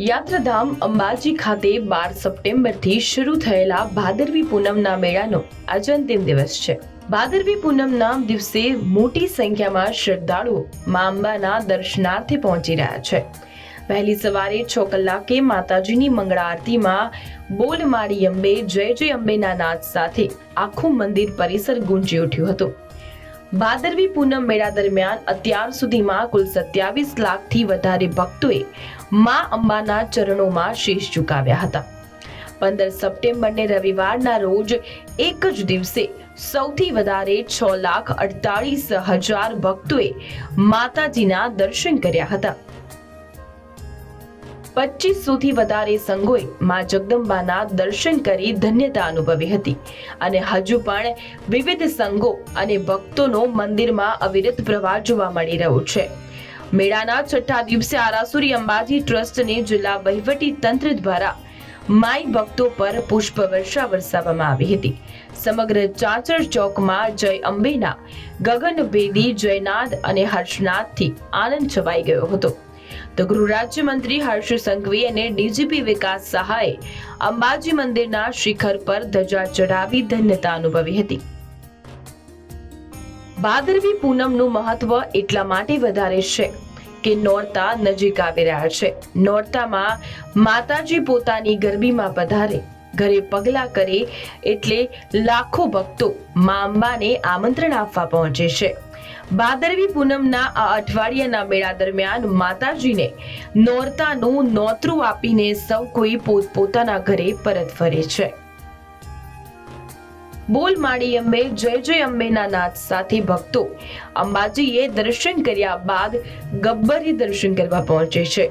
યાત્રાધામ અંબાજી ખાતે બાર સપ્ટેમ્બરથી શરૂ થયેલા ભાદરવી પૂનમના મેળાનો આજે અંતિમ દિવસ છે. ભાદરવી પૂનમના દિવસે મોટી સંખ્યામાં શ્રદ્ધાળુઓ મા અંબાના દર્શનાર્થે પહોંચી રહ્યા છે. વહેલી સવારે છ કલાકે માતાજીની મંગળા આરતીમાં બોલ મારી અંબે, જય જય અંબેના નાદ સાથે આખું મંદિર પરિસર ગુંજી ઉઠ્યું હતું. ભાદરવી પૂનમ મેળા દરમિયાન અત્યાર સુધીમાં કુલ સત્યાવીસ લાખથી વધારે ભક્તોએ મા અંબાના ચરણોમાં શીશ ઝુકાવ્યા હતા. પંદર સપ્ટેમ્બરને રવિવારના રોજ એક જ દિવસે સૌથી વધારે છ લાખ અડતાળીસ હજાર ભક્તોએ માતાજીના દર્શન કર્યા હતા. પચીસોથી વધારે સંઘોએ મા જગદંબાના દર્શન કરી ધન્યતા અનુભવી હતી. અને હજુ પણ વિવિધ સંઘો અને ભક્તોનો મંદિરમાં અવિરત પ્રવાહ જોવા મળી રહ્યો છે. મેળાના છઠ્ઠા દિવસે આરાસુરી અંબાજી ટ્રસ્ટને જિલ્લા વહીવટી તંત્ર દ્વારા માઈ ભક્તો પર પુષ્પ વર્ષા વરસાવવામાં આવી હતી. સમગ્ર ચાચર ચોકમાં જય અંબેના, ગગનભેદી, જયનાદ અને હર્ષનાદથી આનંદ છવાઈ ગયો હતો. તો ગૃહ રાજ્યમંત્રી હર્ષ સંઘવી અને ડીજીપી વિકાસ સહાયે અંબાજી મંદિરના શિખર પર ધજા ચઢાવી ધન્યતા અનુભવી હતી. ભાદરવી પૂનમનું મહત્વ એટલા માટે વધારે છે કે નોરતા નજીક આવી રહ્યા છે. નોરતામાં માતાજી પોતાની ગરબીમાં પધારે, ઘરે પગલા કરે એટલે લાખો ભક્તો મા અંબાને આમંત્રણ આપવા પહોંચે છે. ભાદરવી પૂનમના આ અઠવાડિયાના મેળા દરમિયાન માતાજીને નોરતાનું નોતરું આપીને સૌ કોઈ પોતપોતાના ઘરે પરત ફરે છે. બોલ માડી અંબે, જય જય અંબેના નાદ સાથે ભક્તો અંબાજીએ દર્શન કર્યા બાદ ગબ્બરે દર્શન કરવા પહોંચે છે.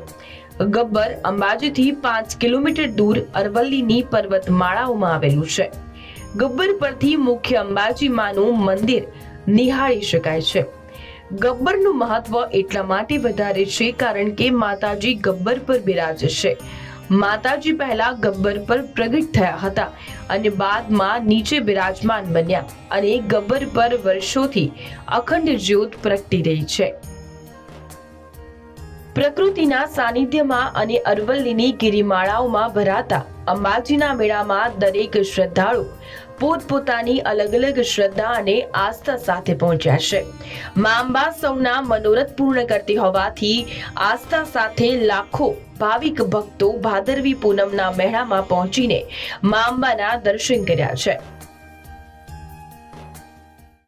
ગબ્બર અંબાજીથી પાંચ કિલોમીટર દૂર અરવલ્લીની પર્વતમાળાઓમાં આવેલું છે. ગબ્બર પરથી મુખ્ય અંબાજી માનું મંદિર નિહાળી શકાય છે. ગબ્બરનું મહત્વ એટલા માટે વધારે છે કારણ કે માતાજી ગબ્બર પર બિરાજે છે. માતાજી પહેલા ગબ્બર પર પ્રગટ થયા હતા અને બાદમાં નીચે બિરાજમાન બન્યા અને ગબ્બર પર વર્ષોથી અખંડ જ્યોત પ્રગટી રહી છે. પ્રકૃતિના સાનિધ્યમાં અને અરવલ્લીની ગિરિમાળાઓમાં ભરાતા અંબાજીના મેળામાં દરેક શ્રદ્ધાળુ પોતપોતાની અલગ અલગ શ્રદ્ધા અને આસ્થા સાથે પહોંચ્યા છે. મા અંબા સૌના મનોરથ પૂર્ણ કરતી હોવાથી આસ્થા સાથે લાખો ભાવિક ભક્તો ભાદરવી પૂનમના મેળામાં પહોંચીને મા અંબાના દર્શન કર્યા છે.